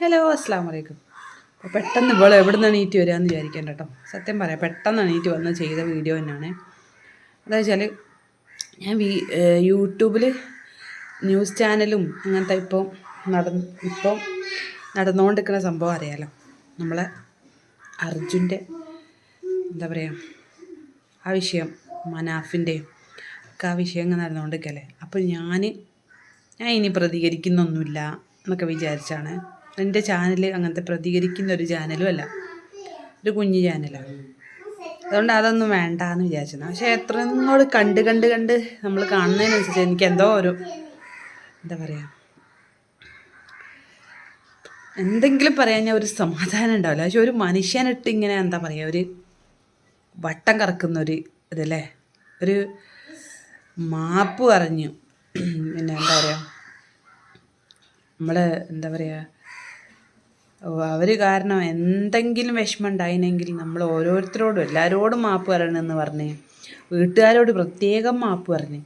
Hello അസ്സാം വലൈക്കും അപ്പോൾ പെട്ടെന്ന് ഇവൾ എവിടെ നിന്ന് എണീറ്റ് വരികയെന്ന് വിചാരിക്കേണ്ട കേട്ടോ സത്യം പറയാം പെട്ടെന്ന് എണീറ്റ് വന്ന് ചെയ്ത വീഡിയോ തന്നെയാണ്. എന്താ വെച്ചാൽ ഞാൻ വീ യൂട്യൂബിൽ ന്യൂസ് ചാനലും അങ്ങനത്തെ ഇപ്പോൾ നടന്ന് ഇപ്പോൾ നടന്നുകൊണ്ടിരിക്കുന്ന സംഭവം അറിയാലോ. നമ്മളെ അർജുന്റെ എന്താ പറയുക ആ വിഷയം മനാഫിന്റെയും ഒക്കെ ആ വിഷയം ഇങ്ങനെ നടന്നുകൊണ്ടിരിക്കല്ലേ അപ്പോൾ ഞാൻ ഞാൻ ഇനി പ്രതികരിക്കുന്നൊന്നുമില്ല എന്നൊക്കെ വിചാരിച്ചാണ്. എന്റെ ചാനൽ അങ്ങനത്തെ പ്രതികരിക്കുന്ന ഒരു ചാനലും അല്ല. ഒരു കുഞ്ഞു ചാനലാണ് അതുകൊണ്ട് അതൊന്നും വേണ്ട എന്ന് വിചാരിച്ചത്. പക്ഷേ എത്ര നിങ്ങളോട് കണ്ട് കണ്ട് കണ്ട് നമ്മൾ കാണുന്നതിനനുസരിച്ച് എനിക്ക് എന്തോ ഒരു എന്താ പറയുക എന്തെങ്കിലും പറയാൻ ഞാൻ ഒരു സമാധാനം ഉണ്ടാവില്ല. പക്ഷെ ഒരു മനുഷ്യനിട്ട് ഇങ്ങനെ എന്താ പറയുക ഒരു വട്ടം കറക്കുന്ന ഒരു ഇതല്ലേ? ഒരു മാപ്പ് പറഞ്ഞു പിന്നെ എന്താ പറയുക നമ്മൾ എന്താ പറയുക അവർ കാരണം എന്തെങ്കിലും വിഷമം ഉണ്ടായിനെങ്കിൽ നമ്മൾ ഓരോരുത്തരോടും എല്ലാവരോടും മാപ്പ് പറയണമെന്ന് പറഞ്ഞ് വീട്ടുകാരോട് പ്രത്യേകം മാപ്പ് പറഞ്ഞ്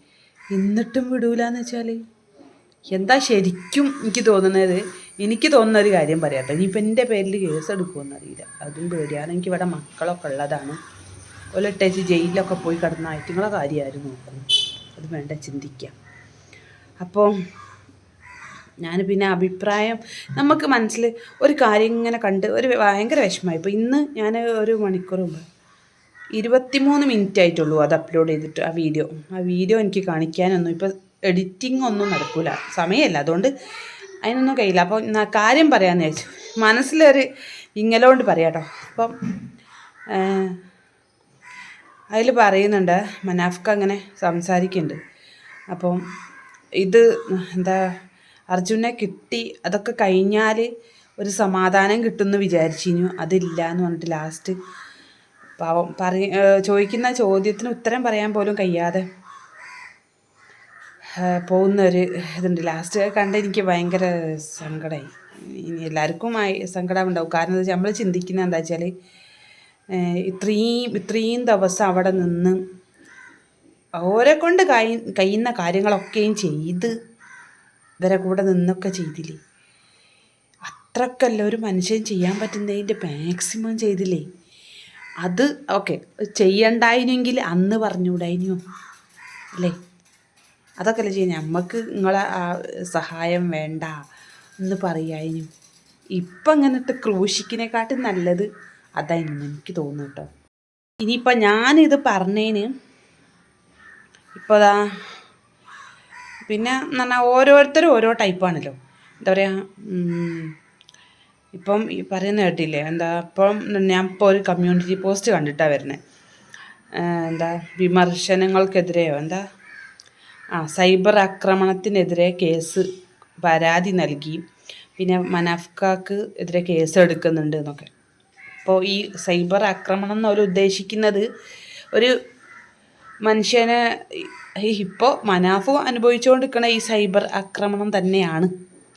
എന്നിട്ടും വിടൂലെന്ന് വെച്ചാൽ എന്താ ശരിക്കും എനിക്ക് തോന്നുന്നത്? എനിക്ക് തോന്നുന്ന ഒരു കാര്യം പറയാട്ടോ ഇനിയിപ്പോൾ എന്റെ പേരിൽ കേസ് എടുക്കുമെന്ന് അറിയില്ല. അതും പേടിയാണ്. എനിക്ക് ഇവിടെ മക്കളൊക്കെ ഉള്ളതാണ്. ഒലട്ടേച്ച് ജയിലിലൊക്കെ പോയി കിടന്ന കാര്യം ആരും നോക്കും. അത് വേണ്ട ചിന്തിക്കാം. അപ്പോൾ ഞാൻ പിന്നെ അഭിപ്രായം നമുക്ക് മനസ്സിൽ ഒരു കാര്യം ഇങ്ങനെ കണ്ട് ഒരു ഭയങ്കര വിഷമമായി. ഇപ്പോൾ ഇന്ന് ഞാൻ ഒരു മണിക്കൂർ മുമ്പ് ഇരുപത്തിമൂന്ന് മിനിറ്റ് ആയിട്ടുള്ളൂ അത് അപ്ലോഡ് ചെയ്തിട്ട് ആ വീഡിയോ ആ വീഡിയോ എനിക്ക് കാണിക്കാനൊന്നും ഇപ്പോൾ എഡിറ്റിംഗ് ഒന്നും നടക്കില്ല സമയമല്ല. അതുകൊണ്ട് അതിനൊന്നും കഴിയില്ല. അപ്പോൾ കാര്യം പറയാമെന്ന് വെച്ചു മനസ്സിലൊരു ഇങ്ങലോണ്ട് പറയാട്ടോ അപ്പം അതിൽ പറയുന്നുണ്ട്. മനാഫ്ക അങ്ങനെ സംസാരിക്കുന്നുണ്ട് അപ്പം ഇത് എന്താ അർജുനെ കിട്ടി അതൊക്കെ കഴിഞ്ഞാൽ ഒരു സമാധാനം കിട്ടുമെന്ന് വിചാരിച്ചിരുന്നു. അതില്ല എന്ന് പറഞ്ഞിട്ട് ലാസ്റ്റ് പാവം പറയ ചോദിക്കുന്ന ചോദ്യത്തിന് ഉത്തരം പറയാൻ പോലും കഴിയാതെ പോകുന്ന ഒരു ഇതുണ്ട്. ലാസ്റ്റ് കണ്ട് എനിക്ക് ഭയങ്കര സങ്കടമായി ഇനി എല്ലാവർക്കും സങ്കടം ഉണ്ടാവും കാരണം എന്താ വെച്ചാൽ നമ്മൾ ചിന്തിക്കുന്ന എന്താ വെച്ചാൽ ഇത്രയും ഇത്രയും ദിവസം അവിടെ നിന്ന് ഓരെ കൊണ്ട് കഴി കഴിയുന്ന കാര്യങ്ങളൊക്കെയും ചെയ്ത് ഇവരെ കൂടെ നിന്നൊക്കെ ചെയ്തില്ലേ? അത്രക്കല്ല ഒരു മനുഷ്യൻ ചെയ്യാൻ പറ്റുന്നതിന്റെ മാക്സിമം ചെയ്തില്ലേ? അത് ഓക്കെ ചെയ്യണ്ടായിരുന്നെങ്കിൽ അന്ന് പറഞ്ഞുകൂടായിരുന്നു അല്ലേ? അതൊക്കെ അല്ലേ ചെയ്യുന്നത് നമുക്ക് നിങ്ങളെ സഹായം വേണ്ട എന്ന് പറയായിരുന്നു ഇപ്പം അങ്ങനത്തെ ക്രൂശിക്കിനെക്കാട്ടും നല്ലത് അതായിരുന്നു എനിക്ക് തോന്നുന്നു കേട്ടോ. ഇനിയിപ്പോൾ ഞാനിത് പറഞ്ഞതിന് ഇപ്പോൾ അതാ പിന്നെ എന്ന് പറഞ്ഞാൽ ഓരോരുത്തരും ഓരോ ടൈപ്പാണല്ലോ എന്താ പറയുക ഇപ്പം ഈ പറയുന്ന കേട്ടില്ലേ എന്താ ഇപ്പം ഞാൻ ഇപ്പോൾ ഒരു കമ്മ്യൂണിറ്റി പോസ്റ്റ് കണ്ടിട്ടാണ് വരുന്നത് എന്താ വിമർശനങ്ങൾക്കെതിരെയോ എന്താ? ആ സൈബർ ആക്രമണത്തിനെതിരെ കേസ് പരാതി നൽകി. പിന്നെ മനാഫ്കാക്ക് എതിരെ കേസ് എടുക്കുന്നുണ്ട് എന്നൊക്കെ. അപ്പോൾ ഈ സൈബർ ആക്രമണം എന്നവർ ഉദ്ദേശിക്കുന്നത് ഒരു മനുഷ്യനെ ഇപ്പോൾ മനാഫ് അനുഭവിച്ചുകൊണ്ടിരിക്കുന്ന ഈ സൈബർ ആക്രമണം തന്നെയാണ്.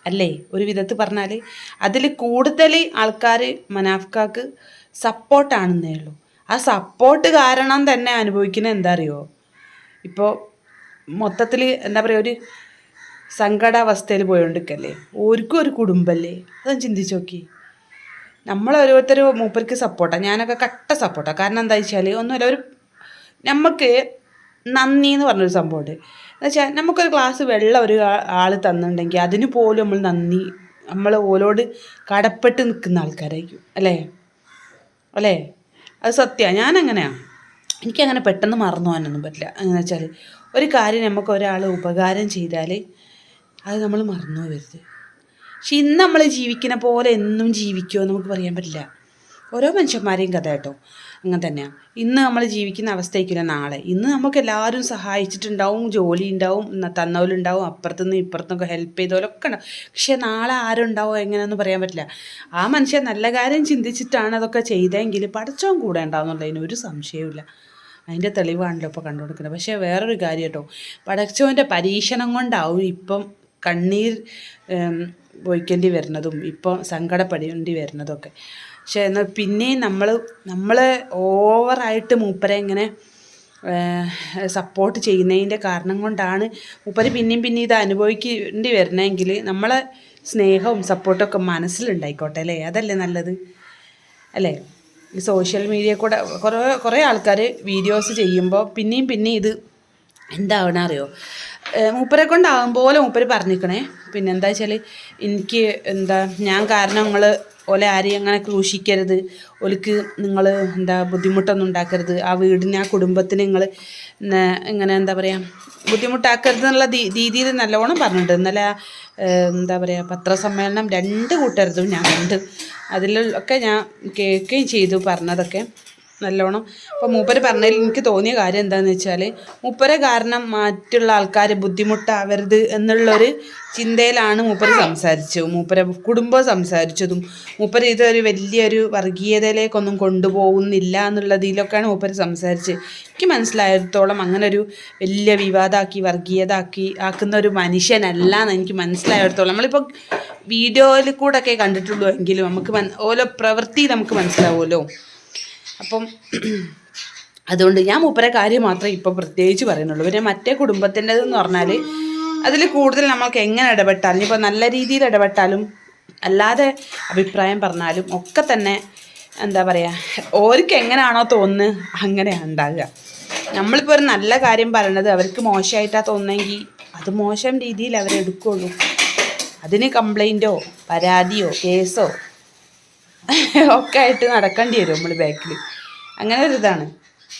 അല്ലേ? ഒരു വിധത്തിൽ പറഞ്ഞാൽ അതിൽ കൂടുതൽ ആൾക്കാർ മനാഫ്കാക്ക് സപ്പോർട്ടാണെന്നേ ഉള്ളൂ. ആ സപ്പോർട്ട് കാരണം തന്നെ അനുഭവിക്കുന്ന എന്താ അറിയോ? ഇപ്പോൾ മൊത്തത്തിൽ എന്താ പറയുക ഒരു സങ്കടാവസ്ഥയിൽ പോയോണ്ടിരിക്കല്ലേ? ഓർക്കും ഒരു കുടുംബമല്ലേ? അതൊന്ന് ചിന്തിച്ച് നോക്കി. നമ്മൾ ഓരോരുത്തരും മൂപ്പർക്ക് സപ്പോർട്ടാണ് ഞാനൊക്കെ കട്ട സപ്പോർട്ടാണ് കാരണം എന്താ വെച്ചാൽ ഒന്നുമില്ല ഒരു നമുക്ക് നന്ദി എന്ന് പറഞ്ഞൊരു സംഭവമുണ്ട്. എന്നുവെച്ചാൽ നമുക്കൊരു ഗ്ലാസ് വെള്ളം ഒരു ആൾ തന്നിട്ടുണ്ടെങ്കിൽ അതിന് പോലും നമ്മൾ നന്ദി നമ്മൾ ഓലോട് കടപ്പെട്ട് നിൽക്കുന്ന ആൾക്കാരായിരിക്കും. അല്ലേ? അല്ലേ? അത് സത്യമാണ് ഞാനങ്ങനെയാണ് എനിക്കങ്ങനെ പെട്ടെന്ന് മറന്നു പോകാനൊന്നും പറ്റില്ല. എന്ന് വെച്ചാൽ ഒരു കാര്യം നമുക്ക് ഒരാൾ ഉപകാരം ചെയ്താൽ അത് നമ്മൾ മറന്നു പോകരുത് പക്ഷെ ഇന്ന് നമ്മൾ ജീവിക്കുന്ന പോലെ എന്നും ജീവിക്കുമോ നമുക്ക് പറയാൻ പറ്റില്ല. ഓരോ മനുഷ്യന്മാരെയും കഥ കേട്ടോ. അങ്ങനെ തന്നെയാണ് ഇന്ന് നമ്മൾ ജീവിക്കുന്ന അവസ്ഥയ്ക്കില്ല നാളെ. ഇന്ന് നമുക്ക് എല്ലാവരും സഹായിച്ചിട്ടുണ്ടാവും ജോലി ഉണ്ടാവും തന്നവരുണ്ടാവും അപ്പുറത്തുനിന്ന് ഇപ്പുറത്തുനിന്നൊക്കെ ഹെൽപ്പ് ചെയ്തവരൊക്കെ ഉണ്ടാവും. പക്ഷേ നാളെ ആരുണ്ടാവും എങ്ങനെയൊന്നും പറയാൻ പറ്റില്ല. ആ മനുഷ്യൻ നല്ല കാര്യം ചിന്തിച്ചിട്ടാണ് അതൊക്കെ ചെയ്തതെങ്കിൽ പഠിച്ചവും കൂടെ ഉണ്ടാവുന്നുള്ളതിന് ഒരു സംശയവുമില്ല. അതിന്റെ തെളിവാണല്ലോ ഇപ്പോൾ കണ്ടുകൊടുക്കുന്നത്. പക്ഷേ വേറൊരു കാര്യം കേട്ടോ. പടച്ചവന്റെ പരീക്ഷണം കൊണ്ടാവും ഇപ്പം കണ്ണീർ പൊയ്ക്കേണ്ടി വരുന്നതും ഇപ്പോൾ സങ്കടപ്പെടേണ്ടി വരുന്നതൊക്കെ. പക്ഷെ എന്നാൽ പിന്നെയും നമ്മൾ നമ്മൾ ഓവറായിട്ട് മൂപ്പരെ ഇങ്ങനെ സപ്പോർട്ട് ചെയ്യുന്നതിന്റെ കാരണം കൊണ്ടാണ് മൂപ്പര് പിന്നെയും പിന്നെയും ഇത് അനുഭവിക്കേണ്ടി വരണമെങ്കിൽ നമ്മളെ സ്നേഹവും സപ്പോർട്ടൊക്കെ മനസ്സിലുണ്ടായിക്കോട്ടെ അല്ലേ? അതല്ലേ നല്ലത്? അല്ലേ? ഈ സോഷ്യൽ മീഡിയ കൂടെ കുറേ കുറേ ആൾക്കാർ വീഡിയോസ് ചെയ്യുമ്പോൾ പിന്നെയും പിന്നെയും ഇത് എന്താവണ അറിയോ ഏഹ് മൂപ്പരെ കൊണ്ടാകും പോലെ മൂപ്പര് പറഞ്ഞിരിക്കണേ പിന്നെ എന്താ വെച്ചാൽ എനിക്ക് എന്താ ഞാൻ കാരണം നിങ്ങൾ ഓലെ ആരെയും അങ്ങനെ ക്രൂശിക്കരുത്. ഓലിക്ക് നിങ്ങൾ എന്താ ബുദ്ധിമുട്ടൊന്നും ഉണ്ടാക്കരുത്. ആ വീടിനെ ആ കുടുംബത്തിന് നിങ്ങൾ ഇങ്ങനെ എന്താ പറയുക ബുദ്ധിമുട്ടാക്കരുത് എന്നുള്ള രീതിയിൽ നല്ലവണ്ണം പറഞ്ഞിട്ടുണ്ട്. ഇന്നലെ എന്താ പറയുക പത്രസമ്മേളനം രണ്ട് കൂട്ടരുതും ഞാൻ കണ്ട്. അതിലൊക്കെ ഞാൻ കേൾക്കുകയും ചെയ്തു പറഞ്ഞതൊക്കെ. നല്ലോണം. അപ്പോൾ മൂപ്പര് പറഞ്ഞതിൽ എനിക്ക് തോന്നിയ കാര്യം എന്താണെന്ന് വെച്ചാൽ മൂപ്പരെ കാരണം മറ്റുള്ള ആൾക്കാർ ബുദ്ധിമുട്ടാവരുത് എന്നുള്ളൊരു ചിന്തയിലാണ് മൂപ്പര് സംസാരിച്ചത്. മൂപ്പരെ കുടുംബം സംസാരിച്ചതും മൂപ്പര് ഇതൊരു വലിയൊരു വർഗീയതയിലേക്കൊന്നും കൊണ്ടുപോകുന്നില്ല എന്നുള്ളതിലൊക്കെയാണ് മൂപ്പര് സംസാരിച്ചത്. എനിക്ക് മനസ്സിലായിടത്തോളം അങ്ങനെ ഒരു വലിയ വിവാദമാക്കി വർഗീയതാക്കി ആക്കുന്ന ഒരു മനുഷ്യനല്ല എന്ന് എനിക്ക് മനസ്സിലായിടത്തോളം. നമ്മളിപ്പോൾ വീഡിയോയിൽ കൂടെ ഒക്കെ കണ്ടിട്ടുള്ളൂ എങ്കിലും നമുക്ക് ഓരോ പ്രവൃത്തി നമുക്ക് മനസ്സിലാവുമല്ലോ. അപ്പം അതുകൊണ്ട് ഞാൻ മൂപ്പരെ കാര്യം മാത്രമേ ഇപ്പോൾ പ്രത്യേകിച്ച് പറയുന്നുള്ളൂ. പിന്നെ മറ്റേ കുടുംബത്തിന്റെതെന്ന് പറഞ്ഞാൽ അതിൽ കൂടുതൽ നമ്മൾക്ക് എങ്ങനെ ഇടപെട്ടാലും ഇപ്പോൾ നല്ല രീതിയിൽ ഇടപെട്ടാലും അല്ലാതെ അഭിപ്രായം പറഞ്ഞാലും ഒക്കെ തന്നെ എന്താ പറയുക ഓർക്ക് എങ്ങനെയാണോ തോന്നുന്നത് അങ്ങനെയാണ് ഉണ്ടാകുക നമ്മളിപ്പോൾ ഒരു നല്ല കാര്യം പറയണത് അവർക്ക് മോശമായിട്ടാണ് തോന്നുന്നെങ്കിൽ അത് മോശം രീതിയിൽ അവരെടുക്കുള്ളൂ അതിന് കംപ്ലൈന്റോ പരാതിയോ കേസോ ഒക്കെ ആയിട്ട് നടക്കേണ്ടി വരും നമ്മൾ ബാക്കിൽ അങ്ങനെ ഒരു ഇതാണ്.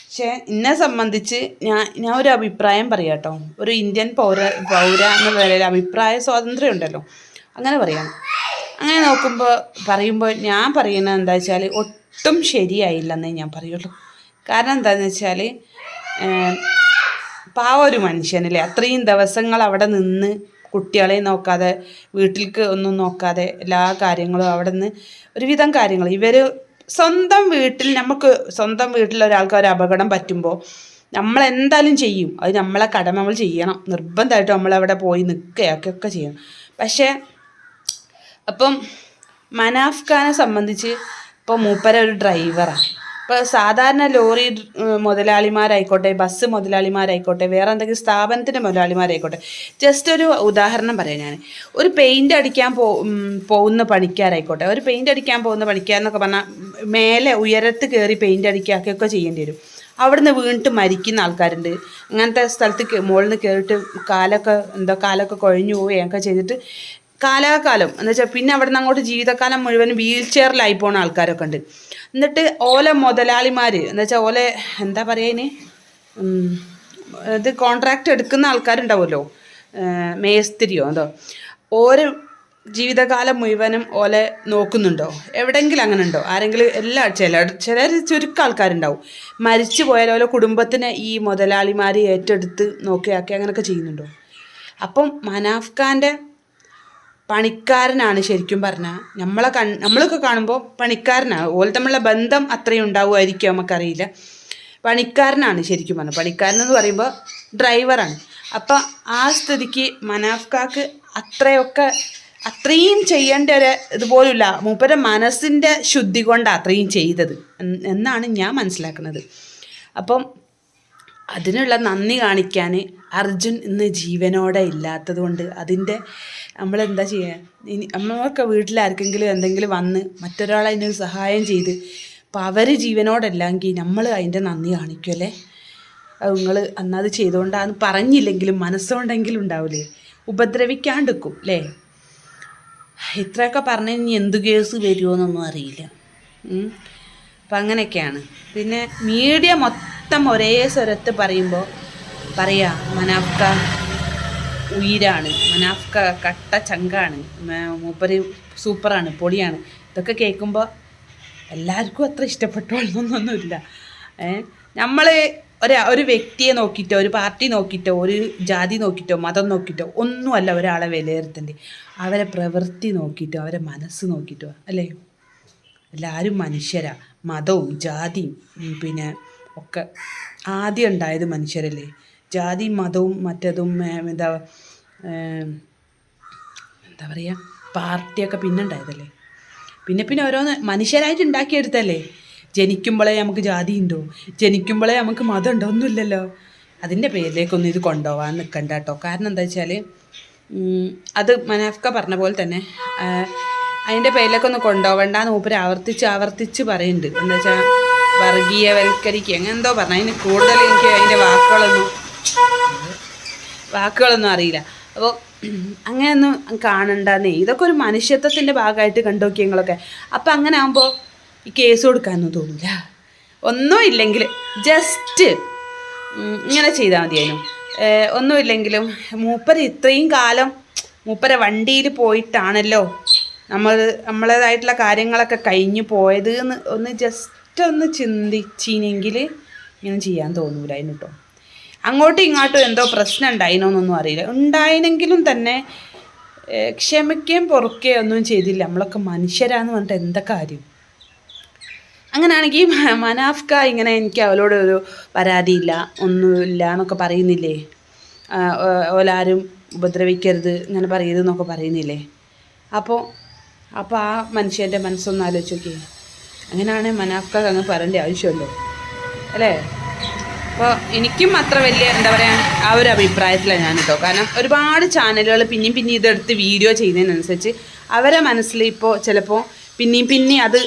പക്ഷേ എന്നെ സംബന്ധിച്ച് ഞാൻ ഞാൻ ഒരു അഭിപ്രായം പറയാം കേട്ടോ ഒരു ഇന്ത്യൻ പൗര പൗര എന്ന നിലയിൽ അഭിപ്രായ സ്വാതന്ത്ര്യം ഉണ്ടല്ലോ. അങ്ങനെ പറയാം. അങ്ങനെ നോക്കുമ്പോൾ പറയുമ്പോൾ ഞാൻ പറയുന്നത് എന്താ വെച്ചാൽ ഒട്ടും ശരിയായില്ലെന്നേ ഞാൻ പറയുള്ളൂ. കാരണം എന്താണെന്ന് വെച്ചാൽ പാവ ഒരു മനുഷ്യനല്ലേ? അത്രയും ദിവസങ്ങൾ അവിടെ നിന്ന് കുട്ടികളെ നോക്കാതെ വീട്ടിലേക്ക് ഒന്നും നോക്കാതെ എല്ലാ കാര്യങ്ങളും അവിടെ നിന്ന് ഒരുവിധം കാര്യങ്ങൾ. ഇവർ സ്വന്തം വീട്ടിൽ നമുക്ക് സ്വന്തം വീട്ടിൽ ഒരാൾക്ക് ഒരു അപകടം പറ്റുമ്പോൾ നമ്മൾ എന്തായാലും ചെയ്യും. അത് നമ്മളെ കടമ നമ്മൾ ചെയ്യണം. നിർബന്ധമായിട്ടും നമ്മളവിടെ പോയി നിൽക്കുകയൊക്കെ ഒക്കെ ചെയ്യണം. പക്ഷേ അപ്പം മനാഫ് ഖാനെ സംബന്ധിച്ച് ഇപ്പോൾ മൂപ്പര ഒരു ഡ്രൈവറാണ് ഇപ്പോൾ സാധാരണ ലോറി മുതലാളിമാരായിക്കോട്ടെ ബസ് മുതലാളിമാരായിക്കോട്ടെ വേറെ എന്തെങ്കിലും സ്ഥാപനത്തിന്റെ മുതലാളിമാരായിക്കോട്ടെ ജസ്റ്റ് ഒരു ഉദാഹരണം പറയാം ഞാൻ ഒരു പെയിന്റ് അടിക്കാൻ പോ പോകുന്ന പണിക്കാരായിക്കോട്ടെ ഒരു പെയിന്റ് അടിക്കാൻ പോകുന്ന പണിക്കാരെന്നൊക്കെ പറഞ്ഞാൽ മേലെ ഉയരത്ത് കയറി പെയിന്റ് അടിക്കുകയൊക്കെ ചെയ്യേണ്ടി വരും. അവിടുന്ന് വീണിട്ട് മരിക്കുന്ന ആൾക്കാരുണ്ട്. അങ്ങനത്തെ സ്ഥലത്ത് മുകളിൽ നിന്ന് കയറിയിട്ട് കാലൊക്കെ എന്തോ കാലൊക്കെ കുഴഞ്ഞു പോവുകയൊക്കെ ചെയ്തിട്ട് കാലാകാലം. എന്ന് വെച്ചാൽ പിന്നെ അവിടെ നിന്ന് അങ്ങോട്ട് ജീവിതകാലം മുഴുവൻ വീൽ ചെയറിലായി പോണ ആൾക്കാരൊക്കെ ഉണ്ട്. എന്നിട്ട് ഓല മുതലാളിമാർ എന്ന് വെച്ചാൽ ഓല എന്താ പറയുന്നത് ഇത് കോൺട്രാക്റ്റ് എടുക്കുന്ന ആൾക്കാരുണ്ടാവുമല്ലോ മേസ്തിരിയോ എന്തോ ഓരോ ജീവിതകാലം മുഴുവനും ഓലെ നോക്കുന്നുണ്ടോ? എവിടെയെങ്കിലും അങ്ങനെ ഉണ്ടോ ആരെങ്കിലും എല്ലാ ചില ചിലർ ചുരുക്കം ആൾക്കാരുണ്ടാവും. മരിച്ചു പോയാൽ ഓലെ കുടുംബത്തിനെ ഈ മുതലാളിമാർ ഏറ്റെടുത്ത് നോക്കിയാക്കി അങ്ങനെയൊക്കെ ചെയ്യുന്നുണ്ടോ? അപ്പം മനാഫ് ഖാന്റെ പണിക്കാരനാണ് ശരിക്കും പറഞ്ഞാൽ നമ്മളെ കൺ നമ്മളൊക്കെ കാണുമ്പോൾ പണിക്കാരനാണ് ഓൾ തമ്മിലുള്ള ബന്ധം അത്രയും ഉണ്ടാവുമായിരിക്കും നമുക്കറിയില്ല. പണിക്കാരനാണ് ശരിക്കും പറഞ്ഞത് പണിക്കാരൻ എന്ന് പറയുമ്പോൾ ഡ്രൈവറാണ്. അപ്പം ആ സ്ഥിതിക്ക് മനാഫ്കാക്ക് അത്രയൊക്കെ അത്രയും ചെയ്യേണ്ട ഒരു ഇതുപോലുമില്ല മൂപ്പരുടെ മനസ്സിന്റെ ശുദ്ധി കൊണ്ടാണ് അത്രയും ചെയ്തത്. എന്നാണ് ഞാൻ മനസ്സിലാക്കുന്നത്. അപ്പം അതിനുള്ള നന്ദി കാണിക്കാൻ അർജുൻ ഇന്ന് ജീവനോടെ ഇല്ലാത്തത് കൊണ്ട് അതിന്റെ നമ്മളെന്താ ചെയ്യുക ഇനി നമ്മളൊക്കെ വീട്ടിലാർക്കെങ്കിലും എന്തെങ്കിലും വന്ന് മറ്റൊരാളെ അതിനൊരു സഹായം ചെയ്ത് അപ്പോൾ അവർ ജീവനോടല്ലെങ്കിൽ നമ്മൾ അതിന്റെ നന്ദി കാണിക്കുമല്ലേ നിങ്ങൾ അന്നത് ചെയ്തുകൊണ്ടാന്ന് പറഞ്ഞില്ലെങ്കിലും മനസ്സുകൊണ്ടെങ്കിലും ഉണ്ടാവില്ലേ? ഉപദ്രവിക്കാണ്ടിരിക്കും അല്ലേ? ഇത്രയൊക്കെ പറഞ്ഞു ഇനി എന്ത് കേസ് വരുമോ എന്നൊന്നും അറിയില്ല. അപ്പം അങ്ങനെയൊക്കെയാണ്. പിന്നെ മീഡിയ മൊത്തം ഒരേ സ്വരത്ത് പറയുമ്പോൾ പറയാ മനാഫ്ക ഉയിരാണ്. മനാഫ്ക കട്ട ചങ്കാണ്. മൂപ്പര് സൂപ്പറാണ് പൊളിയാണ്. ഇതൊക്കെ കേൾക്കുമ്പോൾ എല്ലാവർക്കും അത്ര ഇഷ്ടപ്പെട്ടോളൊന്നൊന്നുമില്ല നമ്മൾ ഒരു ഒരു വ്യക്തിയെ നോക്കിയിട്ടോ ഒരു പാർട്ടി നോക്കിയിട്ടോ ഒരു ജാതി നോക്കിയിട്ടോ മതം നോക്കിയിട്ടോ ഒന്നുമല്ല ഒരാളെ വിലയിരുത്തേണ്ടത് അവരെ പ്രവൃത്തി നോക്കിയിട്ടോ അവരെ മനസ്സ് നോക്കിയിട്ടോ അല്ലേ? എല്ലാവരും മനുഷ്യരാ. മതവും ജാതിയും പിന്നെ ഒക്കെ ആദ്യം ഉണ്ടായത് മനുഷ്യരല്ലേ? ജാതിയും മതവും മറ്റതും എന്താ എന്താ പറയുക പാർട്ടിയൊക്കെ പിന്നെ ഉണ്ടായതല്ലേ? പിന്നെ പിന്നെ ഓരോന്ന് മനുഷ്യരായിട്ട് ഉണ്ടാക്കിയെടുത്തല്ലേ ജനിക്കുമ്പോഴേ നമുക്ക് ജാതി ഉണ്ടോ? ജനിക്കുമ്പോഴേ നമുക്ക് മതം ഉണ്ടോ? ഒന്നുമില്ലല്ലോ. അതിന്റെ പേരിലേക്കൊന്നും ഇത് കൊണ്ടുപോകാൻ നിൽക്കണ്ട കേട്ടോ. കാരണം എന്താ വെച്ചാൽ അത് മനാഫ്ക പറഞ്ഞ പോലെ തന്നെ അതിന്റെ പേരിലൊക്കെ ഒന്ന് കൊണ്ടുപോകണ്ടെന്ന് മൂപ്പര് ആവർത്തിച്ച് ആവർത്തിച്ച് പറയുന്നുണ്ട് എന്താ വെച്ചാൽ വർഗീയവൽക്കരിക്കുക അങ്ങനെ എന്തോ പറഞ്ഞു. അതിന് കൂടുതൽ എനിക്ക് അതിന്റെ വാക്കുകളൊന്നും വാക്കുകളൊന്നും അറിയില്ല. അപ്പോൾ അങ്ങനെയൊന്നും കാണണ്ടെന്നേ. ഇതൊക്കെ ഒരു മനുഷ്യത്വത്തിന്റെ ഭാഗമായിട്ട് കണ്ടോക്കി ഞങ്ങളൊക്കെ അപ്പം അങ്ങനെ ആകുമ്പോൾ ഈ കേസ് കൊടുക്കാനൊന്നും തോന്നില്ല ഒന്നും ഇല്ലെങ്കിൽ ജസ്റ്റ് ഇങ്ങനെ ചെയ്താൽ മതിയായിരുന്നു. ഒന്നുമില്ലെങ്കിലും മൂപ്പര് ഇത്രയും കാലം മൂപ്പര വണ്ടിയിൽ പോയിട്ടാണല്ലോ നമ്മൾ നമ്മളേതായിട്ടുള്ള കാര്യങ്ങളൊക്കെ കഴിഞ്ഞു പോയത് എന്ന് ഒന്ന് ജസ്റ്റ് ഒന്ന് ചിന്തിച്ചിനെങ്കിൽ ഇങ്ങനെ ചെയ്യാൻ തോന്നൂലായിരുന്നു കേട്ടോ അങ്ങോട്ടും ഇങ്ങോട്ടും എന്തോ പ്രശ്നം ഉണ്ടായിനോന്നൊന്നും അറിയില്ല. ഉണ്ടായിനെങ്കിലും തന്നെ ക്ഷമിക്കുകയും പൊറുക്കുകയും ഒന്നും ചെയ്തില്ല. നമ്മളൊക്കെ മനുഷ്യരാന്ന് പറഞ്ഞിട്ട് എന്താ കാര്യം? അങ്ങനെയാണെങ്കിൽ മനാഫ്ക ഇങ്ങനെ എനിക്ക് അവളോട് ഒരു പരാതിയില്ല ഒന്നുമില്ല എന്നൊക്കെ പറയുന്നില്ലേ? ഓലാരും ഉപദ്രവിക്കരുത് ഇങ്ങനെ പറയരുത് എന്നൊക്കെ പറയുന്നില്ലേ? അപ്പോൾ അപ്പോൾ ആ മനുഷ്യന്റെ മനസ്സൊന്ന് ആലോചിച്ച് നോക്കിയേ അങ്ങനെയാണെങ്കിൽ മനാഫ്ക അങ്ങ് പറയേണ്ട ആവശ്യമല്ലോ. അല്ലേ? അപ്പോൾ എനിക്കും അത്ര വലിയ എന്താ പറയുക ആ ഒരു അഭിപ്രായത്തിലാണ് ഞാൻ കേട്ടോ കാരണം ഒരുപാട് ചാനലുകൾ പിന്നെയും പിന്നെയും ഇതെടുത്ത് വീഡിയോ ചെയ്യുന്നതിനനുസരിച്ച് അവരെ മനസ്സിൽ ഇപ്പോൾ ചിലപ്പോൾ പിന്നെയും പിന്നെയും അത്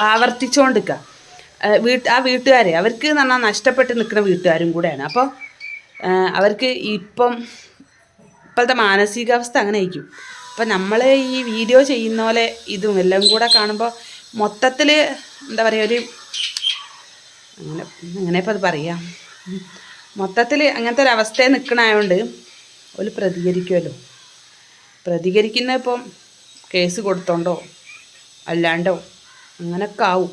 ആവർത്തിച്ചുകൊണ്ടിരിക്കുക വീട്ട് ആ വീട്ടുകാരെ അവർക്ക് എന്ന് പറഞ്ഞാൽ നഷ്ടപ്പെട്ട് നിൽക്കുന്ന വീട്ടുകാരും കൂടെയാണ്. അപ്പോൾ അവർക്ക് ഇപ്പം ഇപ്പോഴത്തെ മാനസികാവസ്ഥ അങ്ങനെ ആയിരിക്കും അപ്പം നമ്മൾ ഈ വീഡിയോ ചെയ്യുന്ന പോലെ ഇതും എല്ലാം കൂടെ കാണുമ്പോൾ മൊത്തത്തിൽ എന്താ പറയുക ഒരു അങ്ങനെ അങ്ങനെ ഇപ്പം അത് പറയാം. മൊത്തത്തിൽ അങ്ങനത്തെ ഒരു അവസ്ഥയിൽ നിൽക്കണായതുകൊണ്ട് ഒരു പ്രതികരിക്കുമല്ലോ പ്രതികരിക്കുന്ന ഇപ്പം കേസ് കൊടുത്തോണ്ടോ അല്ലാണ്ടോ അങ്ങനൊക്കെ ആവും.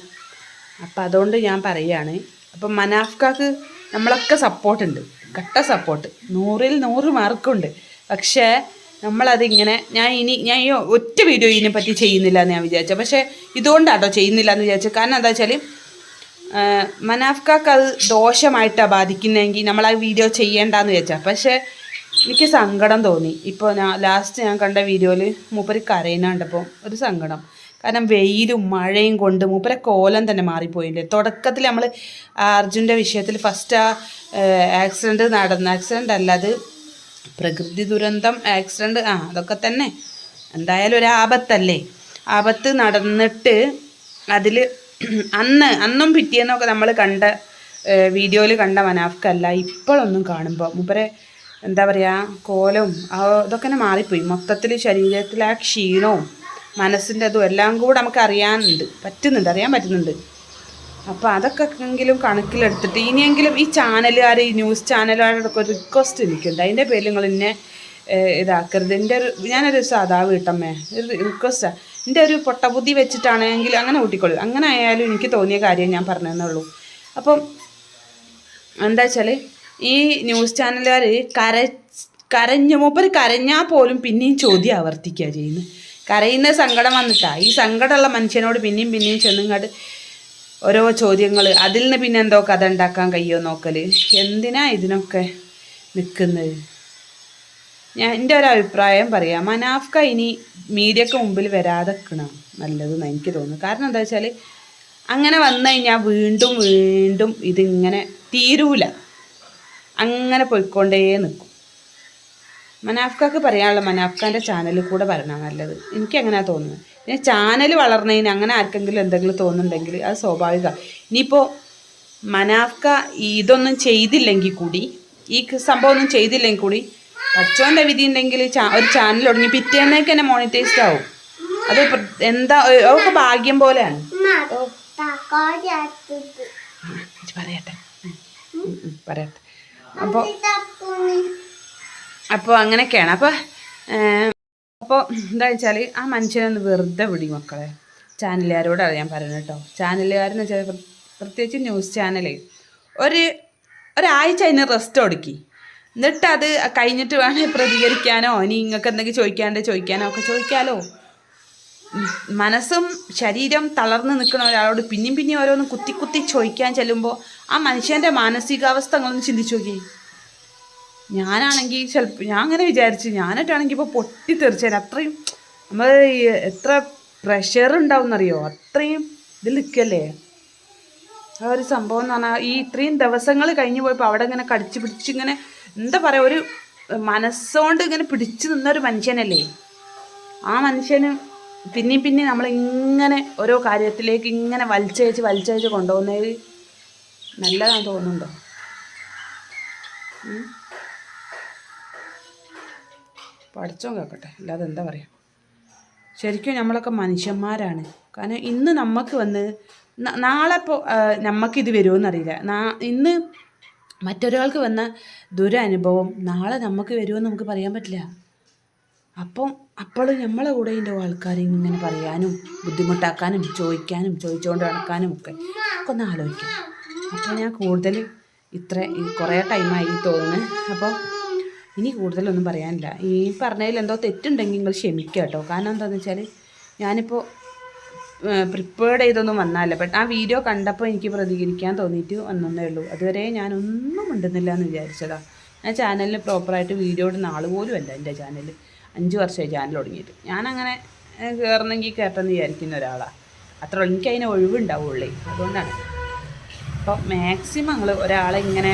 അപ്പം അതുകൊണ്ട് ഞാൻ പറയുകയാണ് അപ്പം മനാഫ്കാക്ക് നമ്മളൊക്കെ സപ്പോർട്ടുണ്ട് ഘട്ട സപ്പോർട്ട് നൂറിൽ നൂറ് മാർക്കുണ്ട് പക്ഷേ നമ്മളതിങ്ങനെ ഞാൻ ഇനി ഞാൻ ഈ ഒറ്റ വീഡിയോ ഇതിനെ പറ്റി ചെയ്യുന്നില്ല എന്ന് ഞാൻ വിചാരിച്ചു. പക്ഷേ ഇതുകൊണ്ടാട്ടോ ചെയ്യുന്നില്ല എന്ന് വിചാരിച്ചു. കാരണം എന്താ വെച്ചാൽ മനാഫ്കാക്ക് അത് ദോഷമായിട്ടാണ് ബാധിക്കുന്നതെങ്കിൽ നമ്മൾ ആ വീഡിയോ ചെയ്യേണ്ടെന്ന് വിചാരിച്ചാൽ പക്ഷേ എനിക്ക് സങ്കടം തോന്നി. ഇപ്പോൾ ഞാൻ ലാസ്റ്റ് ഞാൻ കണ്ട വീഡിയോയിൽ മൂപ്പര് കരയുന്ന കണ്ടപ്പോൾ ഒരു സങ്കടം. കാരണം വെയിലും മഴയും കൊണ്ട് മൂപ്പരെ കോലം തന്നെ മാറിപ്പോയില്ലേ. തുടക്കത്തിൽ നമ്മൾ അർജുന്റെ വിഷയത്തിൽ ഫസ്റ്റ് ആ ആക്സിഡന്റ് നടന്ന ആക്സിഡന്റ് അല്ല അത് പ്രകൃതി ദുരന്തം ആക്സിഡന്റ് ആ അതൊക്കെ തന്നെ. എന്തായാലും ഒരു ആപത്തല്ലേ? ആപത്ത് നടന്നിട്ട് അതിൽ അന്ന് അന്നും പിറ്റേന്നൊക്കെ നമ്മൾ കണ്ട വീഡിയോയിൽ കണ്ട മനാഫ്ക്കല്ല ഇപ്പോഴൊന്നും കാണുമ്പോൾ മൂപ്പരെ എന്താ പറയുക കോലവും അതൊക്കെ തന്നെ മാറിപ്പോയി. മൊത്തത്തിൽ ശരീരത്തിലെ ആ ക്ഷീണവും മനസ്സിന്റെ അതും എല്ലാം കൂടെ നമുക്ക് അറിയാനുണ്ട്. പറ്റുന്നുണ്ട് അറിയാൻ പറ്റുന്നുണ്ട്. അപ്പോൾ അതൊക്കെ എങ്കിലും കണക്കിലെടുത്തിട്ട് ഇനിയെങ്കിലും ഈ ചാനലുകാർ ഈ ന്യൂസ് ചാനലുകാരോടൊക്കെ ഒരു റിക്വസ്റ്റ് എനിക്കുണ്ട് അതിന്റെ പേരിൽ നിങ്ങൾ എന്നെ ഇതാക്കരുത്. എന്റെ ഒരു ഞാനൊരു സാധാ വീട്ടമ്മേ ഒരു റിക്വസ്റ്റാണ് എന്റെ ഒരു പൊട്ടബുദ്ധി വെച്ചിട്ടാണെങ്കിൽ അങ്ങനെ കൂട്ടിക്കൊള്ളു അങ്ങനെ ആയാലും എനിക്ക് തോന്നിയ കാര്യം ഞാൻ പറഞ്ഞതെന്നുള്ളൂ അപ്പം എന്താ വെച്ചാൽ ഈ ന്യൂസ് ചാനലുകാർ കര കരഞ്ഞ മൂപ്പര് കരഞ്ഞാൽ പോലും പിന്നെയും ചോദ്യം ആവർത്തിക്കുക ചെയ്യുന്നത് കരയുന്ന സങ്കടം വന്നിട്ടാണ് ഈ സങ്കടമുള്ള മനുഷ്യനോട് പിന്നെയും പിന്നെയും ചെന്നിങ്ങോട്ട് ഓരോ ചോദ്യങ്ങൾ അതിൽ നിന്ന് പിന്നെ എന്തോ കഥ ഉണ്ടാക്കാൻ കഴിയുമോ നോക്കൽ എന്തിനാ ഇതിനൊക്കെ നിൽക്കുന്നത് ഞാൻ എന്റെ ഒരു അഭിപ്രായം പറയാം. മനാഫ്ക ഇനി മീഡിയക്ക് മുമ്പിൽ വരാതെ നിൽക്കണം നല്ലതെന്ന് എനിക്ക് തോന്നുന്നു കാരണം എന്താ വെച്ചാൽ അങ്ങനെ വന്നു കഴിഞ്ഞാൽ വീണ്ടും വീണ്ടും ഇതിങ്ങനെ തീരൂല. അങ്ങനെ പോയിക്കൊണ്ടേ നിൽക്കും മനാഫ്കാക്ക് പറയാനുള്ള മനാഫ്ഖാന്റെ ചാനലിൽ കൂടെ വരണം നല്ലത്. എനിക്ക് അങ്ങനെ തോന്നുന്നത്. പിന്നെ ചാനൽ വളർന്നതിന് അങ്ങനെ ആർക്കെങ്കിലും എന്തെങ്കിലും തോന്നുന്നുണ്ടെങ്കിൽ അത് സ്വാഭാവിക. ഇനിയിപ്പോൾ മനാഫ്ക ഇതൊന്നും ചെയ്തില്ലെങ്കിൽ കൂടി ഈ സംഭവം ഒന്നും ചെയ്തില്ലെങ്കിൽ കൂടി പഠിച്ചോന്റെ വിധി ഉണ്ടെങ്കിൽ ഒരു ചാനൽ തുടങ്ങി പിറ്റേന്നേക്ക് തന്നെ മോണിറ്റൈസ്ഡ് ആവും. അത് എന്താ അതൊക്കെ ഭാഗ്യം പോലെയാണ്. പറയട്ടെ. പറയട്ടെ. അപ്പോൾ അപ്പോൾ അങ്ങനെയൊക്കെയാണ്. അപ്പോൾ അപ്പോൾ എന്താ വെച്ചാൽ ആ മനുഷ്യനൊന്ന് വെറുതെ വിടി മക്കളെ. ചാനലുകാരോടാണ് ഞാൻ പറയുന്നത് കേട്ടോ. ചാനലുകാരെന്ന് വെച്ചാൽ പ്ര- പ്രത്യേകിച്ച് ന്യൂസ് ചാനൽ ഒരു ഒരാഴ്ച അതിന് റെസ്റ്റ് കൊടുക്കി എന്നിട്ട് അത് കഴിഞ്ഞിട്ട് വേണേൽ പ്രതികരിക്കാനോ ഇനി നിങ്ങൾക്ക് എന്തെങ്കിലും ചോദിക്കാണ്ട് ചോദിക്കാനോ ഒക്കെ ചോദിക്കാലോ. മനസ്സും ശരീരം തളർന്ന് നിൽക്കുന്ന ഒരാളോട് പിന്നെയും പിന്നെയും ഓരോന്ന് കുത്തി കുത്തി ചോദിക്കാൻ ചെല്ലുമ്പോൾ ആ മനുഷ്യന്റെ മാനസികാവസ്ഥ നിങ്ങളൊന്ന് ചിന്തിച്ചു നോക്കി ഞാനാണെങ്കിൽ ചിലപ്പോൾ ഞാൻ അങ്ങനെ വിചാരിച്ചു ഞാനായിട്ടാണെങ്കിൽ ഇപ്പോൾ പൊട്ടിത്തെറിച്ചാൽ അത്രയും നമ്മൾ എത്ര പ്രഷർ ഉണ്ടാവും എന്നറിയോ അത്രയും ഇതിൽ നിൽക്കല്ലേ ആ ഒരു സംഭവം എന്ന് പറഞ്ഞാൽ ഈ ഇത്രയും ദിവസങ്ങൾ കഴിഞ്ഞ് പോയപ്പോൾ അവിടെ ഇങ്ങനെ കടിച്ചു പിടിച്ച് ഇങ്ങനെ എന്താ പറയുക ഒരു മനസ്സുകൊണ്ട് ഇങ്ങനെ പിടിച്ചു നിന്നൊരു മനുഷ്യനല്ലേ? ആ മനുഷ്യന് പിന്നെയും പിന്നെയും നമ്മളിങ്ങനെ ഓരോ കാര്യത്തിലേക്ക് ഇങ്ങനെ വലിച്ചയച്ച് വലിച്ചയച്ച് കൊണ്ടുപോകുന്നത് നല്ലതാണെന്ന് തോന്നുന്നുണ്ടോ? പഠിച്ചോ കേൾക്കട്ടെ. അല്ലാതെ എന്താ പറയുക ശരിക്കും നമ്മളൊക്കെ മനുഷ്യന്മാരാണ്. കാരണം ഇന്ന് നമുക്ക് വന്ന് നാളെ ഇപ്പോൾ നമുക്കിത് വരുമെന്നറിയില്ല നാ ഇന്ന് മറ്റൊരാൾക്ക് വന്ന ദുരനുഭവം നാളെ നമുക്ക് വരുമെന്ന് നമുക്ക് പറയാൻ പറ്റില്ല. അപ്പം അപ്പോൾ നമ്മളെ കൂടെ ഇതിന്റെ ആൾക്കാർ ഇങ്ങനെ പറയാനും ബുദ്ധിമുട്ടാക്കാനും ചോദിക്കാനും ചോദിച്ചുകൊണ്ട് നടക്കാനും ഒക്കെ ഒക്കെ ഒന്ന് ആലോചിക്കാം. അപ്പോൾ ഞാൻ കൂടുതൽ ഇത്ര കുറേ ടൈമായി തോന്നുന്നു. അപ്പോൾ ഇനി കൂടുതലൊന്നും പറയാനില്ല. ഈ പറഞ്ഞതിൽ എന്തോ തെറ്റുണ്ടെങ്കിൽ നിങ്ങൾ ക്ഷമിക്കുക കേട്ടോ. കാരണം എന്താണെന്ന് വെച്ചാൽ ഞാനിപ്പോൾ പ്രിപ്പേർഡ് ചെയ്തൊന്നും വന്നാലല്ല ബട്ട് ആ വീഡിയോ കണ്ടപ്പോൾ എനിക്ക് പ്രതികരിക്കാൻ തോന്നിയിട്ട് വന്നേ ഉള്ളൂ. അതുവരെ ഞാനൊന്നും മിണ്ടുന്നില്ല എന്ന് വിചാരിച്ചതാ. ഞാൻ ചാനലിൽ പ്രോപ്പറായിട്ട് വീഡിയോ ഇടുന്ന ആൾ പോലും അല്ല എന്റെ ചാനൽ അഞ്ച് വർഷമായി ചാനൽ തുടങ്ങിയിട്ട്. ഞാനങ്ങനെ കയറണമെങ്കിൽ കയറ്റെന്ന് വിചാരിക്കുന്ന ഒരാളാണ് അത്ര എനിക്ക് അതിന് ഒഴിവുണ്ടാവുള്ളേ. അതുകൊണ്ടാണ്. അപ്പോൾ മാക്സിമം നിങ്ങൾ ഒരാളെ ഇങ്ങനെ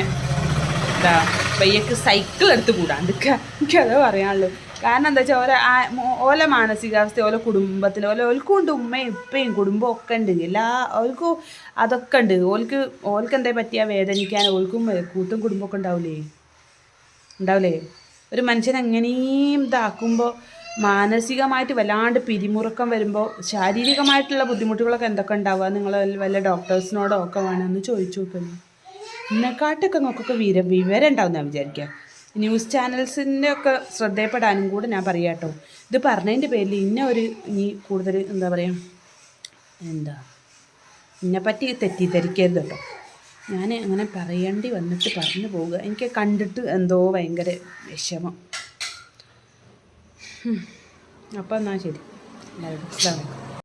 എന്താ പയ്യക്ക് സൈക്കിൾ എടുത്ത് കൂടാണ്ടിരിക്കുക എനിക്കത് പറയാനുള്ളൂ കാരണം എന്താ വെച്ചാൽ ഓരോ ഓല മാനസികാവസ്ഥ ഓല കുടുംബത്തിൽ ഓല ഓൽക്കും ഉണ്ട് ഉമ്മയും ഉപ്പയും കുടുംബം ഒക്കെ ഉണ്ട്. എല്ലാ ഓൽക്കും അതൊക്കെ ഉണ്ട്. ഓൽക്ക് ഓൽക്ക് എന്തേ പറ്റിയാൽ വേദനിക്കാൻ ഓൽക്കും കൂട്ടും കുടുംബമൊക്കെ ഉണ്ടാവില്ലേ ഉണ്ടാവില്ലേ ഒരു മനുഷ്യൻ എങ്ങനെയും ഇതാക്കുമ്പോൾ മാനസികമായിട്ട് വല്ലാണ്ട് പിരിമുറുക്കം വരുമ്പോൾ ശാരീരികമായിട്ടുള്ള ബുദ്ധിമുട്ടുകളൊക്കെ എന്തൊക്കെ ഉണ്ടാവുക? നിങ്ങൾ വല്ല ഡോക്ടേഴ്സിനോടോ ഒക്കെ വേണമെന്ന് ചോദിച്ചു നോക്കുന്നു എന്നെക്കാട്ടൊക്കെ നോക്കൊക്കെ വിര വിവരം ഉണ്ടാവും ഞാൻ വിചാരിക്കുക ന്യൂസ് ചാനൽസിന്റെ ഒക്കെ ശ്രദ്ധയപ്പെടാനും കൂടെ ഞാൻ പറയാം കേട്ടോ. ഇത് പറഞ്ഞതിന്റെ പേരിൽ ഇന്ന ഒരു ഇനി കൂടുതൽ എന്താ പറയുക എന്താ എന്നെപ്പറ്റി തെറ്റിദ്ധരിക്കരുത് കേട്ടോ. ഞാൻ അങ്ങനെ പറയേണ്ടി വന്നിട്ട് പറഞ്ഞു പോവുക. എനിക്ക് കണ്ടിട്ട് എന്തോ ഭയങ്കര വിഷമം. അപ്പം എന്നാൽ ശരി. എല്ലാവരും